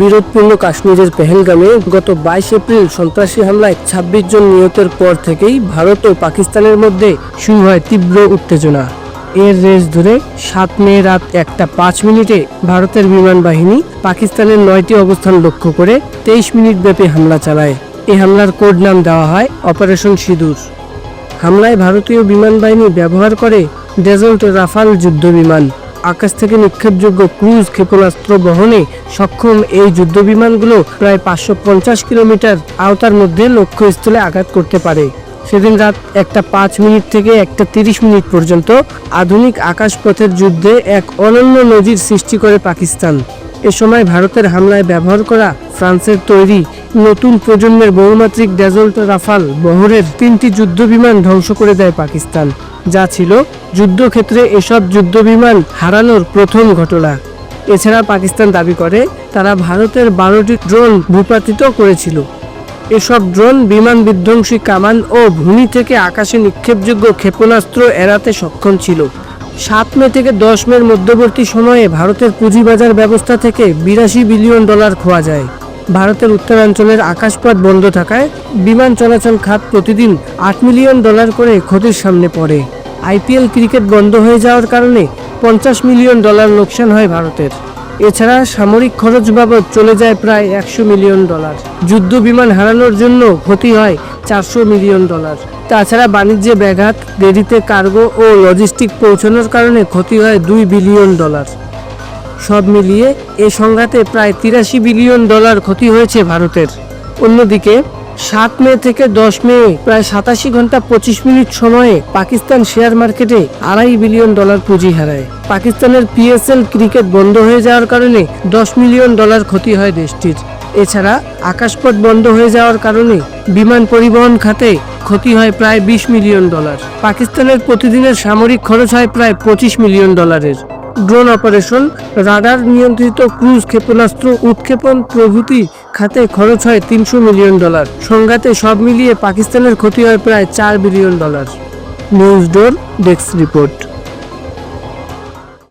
বিরোধপূর্ণ কাশ্মীরের পেহেলগামে গত বাইশ এপ্রিল সন্ত্রাসী হামলায় ২৬ জন নিহতের পর থেকেই ভারত ও পাকিস্তানের মধ্যে শুরু হয় তীব্র উত্তেজনা। এর রেস ধরে সাত মে রাত একটা পাঁচ মিনিটে ভারতের বিমান বাহিনী পাকিস্তানের নয়টি অবস্থান লক্ষ্য করে তেইশ মিনিট ব্যাপী হামলা চালায়। এই হামলার কোড নাম দেওয়া হয় অপারেশন সিঁদুর। হামলায় ভারতীয় বিমান বাহিনী ব্যবহার করে ডেজল্ট রাফাল যুদ্ধ বিমান আকাশ থেকে নিক্ষেপযোগ্য ক্রুজ ক্ষেপণাস্ত্র বহনে সক্ষম এই যুদ্ধ বিমানগুলো প্রায় পাঁচশো পঞ্চাশ কিলোমিটার আওতার মধ্যে লক্ষ্যস্থলে আঘাত করতে পারে। সেদিন রাত একটা পাঁচ মিনিট থেকে একটা তিরিশ মিনিট পর্যন্ত আধুনিক আকাশপথের যুদ্ধে এক অনন্য নজির সৃষ্টি করে পাকিস্তান। এ সময় ভারতের হামলায় ব্যবহার করা ফ্রান্সের তৈরি নতুন প্রজন্মের বহুমাত্রিক ডেজল্ট রাফাল বহরের তিনটি যুদ্ধ বিমান ধ্বংস করে দেয় পাকিস্তান, যা ছিল যুদ্ধক্ষেত্রে এসব যুদ্ধবিমান হারানোর প্রথম ঘটনা। এছাড়া পাকিস্তান দাবি করে, তারা ভারতের বারোটি ড্রোন ভূপাতিত করেছিল। এসব ড্রোন বিমান বিধ্বংসী কামান ও ভূমি থেকে আকাশে নিক্ষেপযোগ্য ক্ষেপণাস্ত্র এড়াতে সক্ষম ছিল। সাত মে থেকে দশ মের মধ্যবর্তী সময়ে ভারতের পুঁজিবাজার ব্যবস্থা থেকে বিরাশি বিলিয়ন ডলার খোয়া যায়। ভারতের উত্তরাঞ্চলের আকাশপথ বন্ধ থাকায় বিমান চলাচল খাত প্রতিদিন আট মিলিয়ন ডলার করে ক্ষতির সামনে পড়ে। আইপিএল ক্রিকেট বন্ধ হয়ে যাওয়ার কারণে পঞ্চাশ মিলিয়ন ডলার লোকসান হয় ভারতের। এছাড়া সামরিক খরচ বাবদ চলে যায় প্রায় একশো মিলিয়ন ডলার। যুদ্ধ বিমান হারানোর জন্য ক্ষতি হয় চারশো মিলিয়ন ডলার। তাছাড়া বাণিজ্যে ব্যাঘাত, দেরিতে কার্গো ও লজিস্টিক পৌঁছানোর কারণে ক্ষতি হয় দুই বিলিয়ন ডলার। সব মিলিয়ে এ সংঘাতে প্রায় তিরাশি বিলিয়ন ডলার ক্ষতি হয়েছে ভারতের। অন্যদিকে, সাত মে থেকে দশ মে প্রায় সাতাশি ঘণ্টা পঁচিশ মিনিট সময়ে পাকিস্তান শেয়ার মার্কেটে আড়াই বিলিয়ন ডলার পুঁজি হারায়। পাকিস্তানের পিএসএল ক্রিকেট বন্ধ হয়ে যাওয়ার কারণে দশ মিলিয়ন ডলার ক্ষতি হয় দেশটির। এছাড়া, আকাশপথ বন্ধ হয়ে যাওয়ার কারণে বিমান পরিবহন খাতে ক্ষতি হয় প্রায় বিশ মিলিয়ন ডলার। পাকিস্তানের প্রতিদিনের সামরিক খরচ হয় প্রায় পঁচিশ মিলিয়ন ডলারের। ড্রোন অপারেশন, রাডার নিয়ন্ত্রিত ক্রুজ ক্ষেপণাস্ত্র উৎক্ষেপণ প্রভৃতি খাতে খরচ হয় তিনশো মিলিয়ন ডলার। সংঘাতে সব মিলিয়ে পাকিস্তানের ক্ষতি হয় প্রায় চার billion dollar. News door desk report.